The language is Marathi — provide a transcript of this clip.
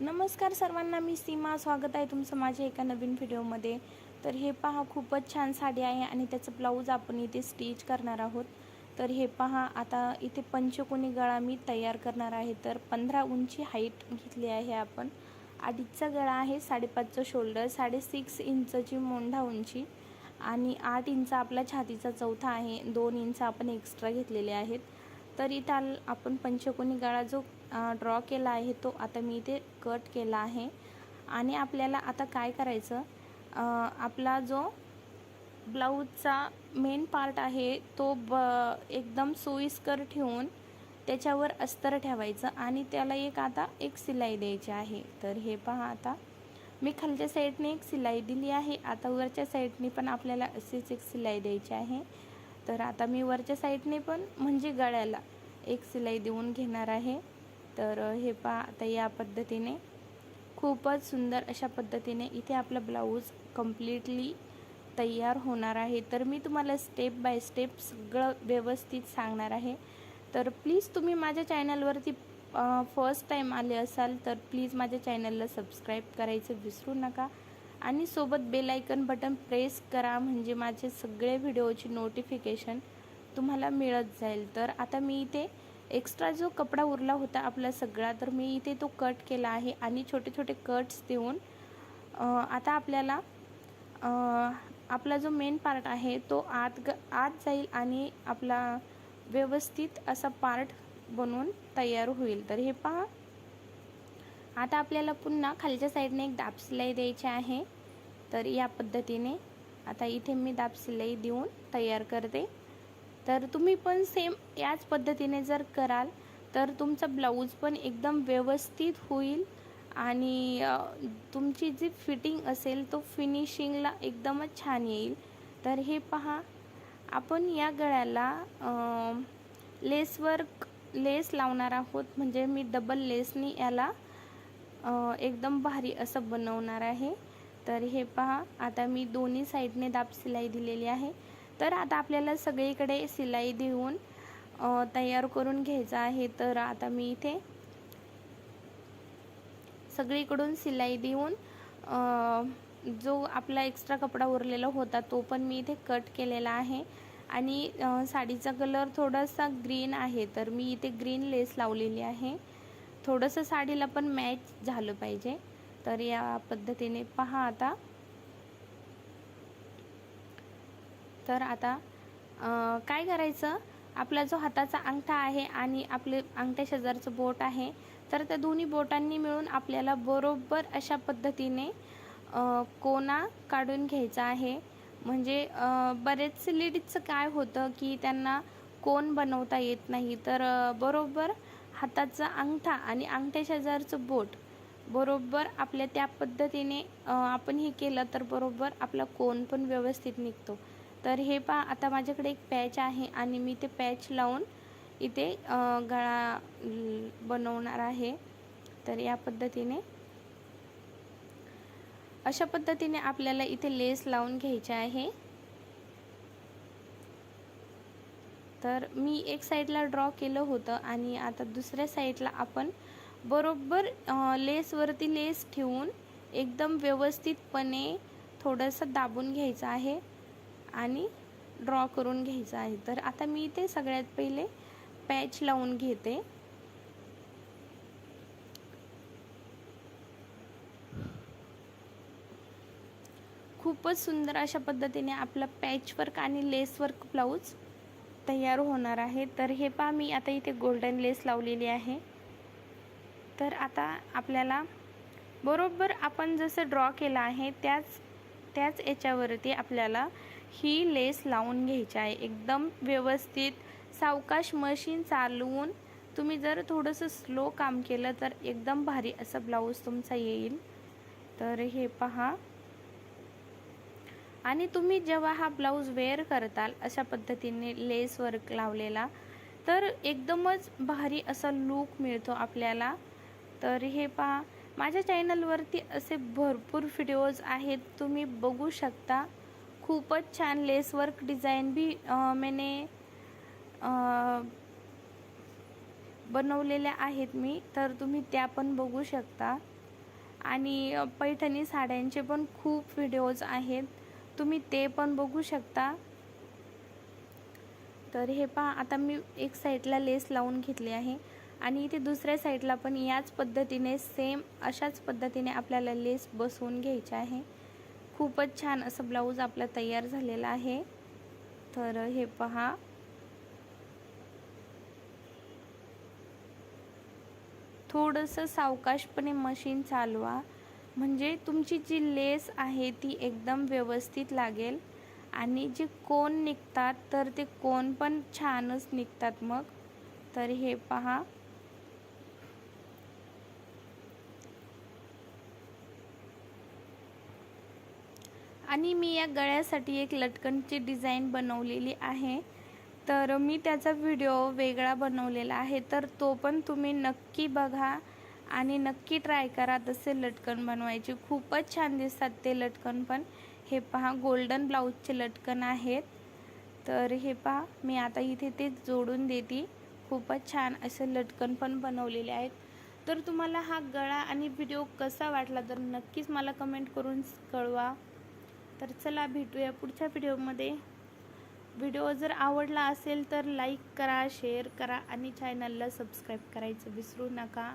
नमस्कार सर्वांना मी सीमा. स्वागत आहे तुमचं माझ्या एका नवीन व्हिडिओमध्ये. तर हे पहा खूपच छान साडी आहे आणि त्याचं ब्लाऊज आपण इथे स्टिच करणार आहोत. तर हे पहा आता इथे पंचकोनी गळा मी तयार करणार आहे. तर पंधरा उंची हाईट घेतली आहे आपण. अडीचचा गळा आहे साडेपाचचं शोल्डर साडे सिक्स इंचची मोंढा उंची आणि आठ इंच आपला छातीचा चौथा आहे. दोन इंच आपण एक्स्ट्रा घेतलेले आहेत. तर इथं आल- आपण पंचकोनी गळा जो ड्रॉ केला आहे तो आता मी इथे कट केला आहे. आणि आपल्याला आता काय करायचं? आपला जो ब्लाऊजचा मेन पार्ट आहे तो ब एकदम सोयीस्कर ठेवून त्याच्यावर अस्तर ठेवायचं आणि त्याला एक आता एक सिलाई द्यायची आहे. तर हे पहा आता. मी खालच्या साईडने एक सिलाई दिली आहे. आता वरच्या साईडने पण आपल्याला अशीच एक सिलाई द्यायची आहे. तर आता मी वरच्या साईडने पण म्हणजे गळ्याला एक सिलाई देऊन घेणार आहे. तर हे पहा आता या पद्धतीने. खूपच सुंदर अशा पद्धतीने इथे आपला ब्लाऊज कम्प्लिटली तयार होणार आहे. तर मी तुम्हाला स्टेप बाय स्टेप सगळं व्यवस्थित सांगणार आहे. तर प्लीज तुम्ही माझ्या चॅनलवरती फर्स्ट टाईम आले असाल तर प्लीज माझ्या चॅनलला सबस्क्राईब करायचं विसरू नका. आणि सोबत बेल आयकन बटन प्रेस करा म्हणजे माझे सगळे व्हिडिओची नोटिफिकेशन तुम्हाला मिळत जाईल. तर आता मी इथे एक्स्ट्रा जो कपडा उरला होता आपला सगळा तर मी इथे तो कट केला आहे आणि छोटे छोटे कट्स देऊन आता आपल्याला आपला जो मेन पार्ट आहे तो आत ग आत जाईल आणि आपला व्यवस्थित असा पार्ट बनवून तयार होईल. तर हे पहा आता आपल्याला पुन्हा खालच्या साईडने एक दाब सिलाई द्यायची आहे. तर या पद्धतीने आता इथे मी दाब सिलाई देऊन तयार करते. तर तुम्ही पण सेम याच पद्धतीने जर कराल तर तुमचा ब्लाऊज पण एकदम व्यवस्थित होईल. आणि तुमची जी फिटिंग असेल तो फिनिशिंगला एकदमच छान येईल. तर हे पहा आपण या गळ्याला लेसवर्क लेस वर्क लेस लावणार आहोत. म्हणजे मी डबल लेसनी याला एकदम भारी असं बनवणार आहे. तर हे पहा आता मी दोन्ही साईडने दाब सिलाई दिलेली आहे. तर आता आपल्याला सगळीकडे सिलाई देऊन तयार करून घ्यायचं आहे. तर आता मी इथे सगळीकडून सिलाई देऊन जो आपला एक्स्ट्रा कपडा उरलेला होता तो पण मी इथे कट केलेला आहे. आणि साडीचा कलर थोडासा ग्रीन आहे. तर मी इथे ग्रीन लेस लावलेली आहे. थोडंसं साडीला पण मॅच झालं पाहिजे. तर या पद्धतीने पहा आता. तर आता काय करायचं? आपला जो हाताचा अंगठा आहे आणि आपले अंगठ्या शेजारचं बोट आहे तर त्या दोन्ही बोटांनी मिळून आपल्याला बरोबर अशा पद्धतीने कोना काढून घ्यायचा आहे. म्हणजे बरेच लेडीजचं काय होतं की त्यांना कोण बनवता येत नाही. तर बरोबर हाताचा अंगठा आणि अंगठ्या शेजारचं बोट. बरोबर आपल्या त्या पद्धतीने आपण हे केलं तर बरोबर आपला कोण पण व्यवस्थित निघतो. तर हे पहा आता माझ्याकडे एक पॅच आहे आणि मी ते पॅच लावून इथे गळा बनवणार आहे. तर या पद्धतीने. अशा पद्धतीने आपल्याला इथे लेस लावून घ्यायचे आहे. तर मी एक साईडला ड्रॉ केलं होतं आणि आता दुसऱ्या साईडला आपण बरोबर लेसवरती लेस ठेवून एकदम व्यवस्थितपणे थोडंसं दाबून घ्यायचं आहे आणि ड्रॉ करून घ्यायचं आहे. तर आता मी इथे सगळ्यात पहिले पॅच लावून घेते. खूपच सुंदर अशा पद्धतीने आपलं पॅचवर्क आणि लेसवर्क ब्लाऊज तयार होणार आहे. तर हे पहा मी आता इथे गोल्डन लेस लावलेली आहे. तर आता आपल्याला बरोबर आपण जसं ड्रॉ केलं आहे त्याच त्याच याच्यावरती आपल्याला ही लेस लावून घ्यायची आहे. एकदम व्यवस्थित सावकाश मशीन चालवून तुम्ही जर थोडंसं स्लो काम केलं तर एकदम भारी असं ब्लाऊज तुमचा येईल. तर हे पहा आणि तुम्ही जेव्हा हा ब्लाऊज वेअर करताल अशा पद्धतीने लेस वर्क लावलेला तर एकदमच भारी असा लूक मिळतो आपल्याला. तर हे पहा माझ्या चॅनलवरती असे भरपूर व्हिडिओज आहेत तुम्ही बघू शकता. खूपच छान लेस वर्क डिझाईन बी मेने बनवलेल्या आहेत मी तर तुम्ही त्या पण बघू शकता. आणि पैठणी साड्यांचे पण खूप व्हिडिओज आहेत. तुम्ही ते पण बघू शकता. तर हे पहा आता मी एक साईडला लेस लावून घेतली आहे. आणि इथे दुसऱ्या साईडला पण याच पद्धतीने सेम अशाच पद्धतीने आपल्याला लेस बसवून घ्यायचे आहे. खूपच छान असं ब्लाऊज आपला तयार झालेला आहे. तर हे पहा. थोडंसं सावकाशपणे मशीन चालवा. म्हणजे तुमची जी लेस आहे ती एकदम व्यवस्थित लागेल. आणि जे कोण निघतात तर ते कोण पण छानच निघतात मग. तर हे पहा. आणि मी या गळ्यासाठी एक लटकनची डिझाईन बनवलेली आहे. तर मी त्याचा व्हिडिओ वेगळा बनवलेला आहे. तर तो पण तुम्ही नक्की बघा. आणि नक्की ट्राय करा. तसे लटकन बनवायचे. खूपच छान दिसतात ते लटकन पण. हे पहा गोल्डन ब्लाऊजचे लटकन आहेत. तर हे पहा मी आता इथे ते जोडून देते. खूपच छान असे लटकन पण बनवलेले आहेत. तर तुम्हाला हा गळा आणि व्हिडिओ कसा वाटला तर नक्कीच मला कमेंट करून कळवा. तर चला भेटूया पुढच्या व्हिडिओमध्ये व्हिडिओ जर आवडला असेल तर लाईक करा शेअर करा आणि चॅनलला सबस्क्राईब करायचं विसरू नका.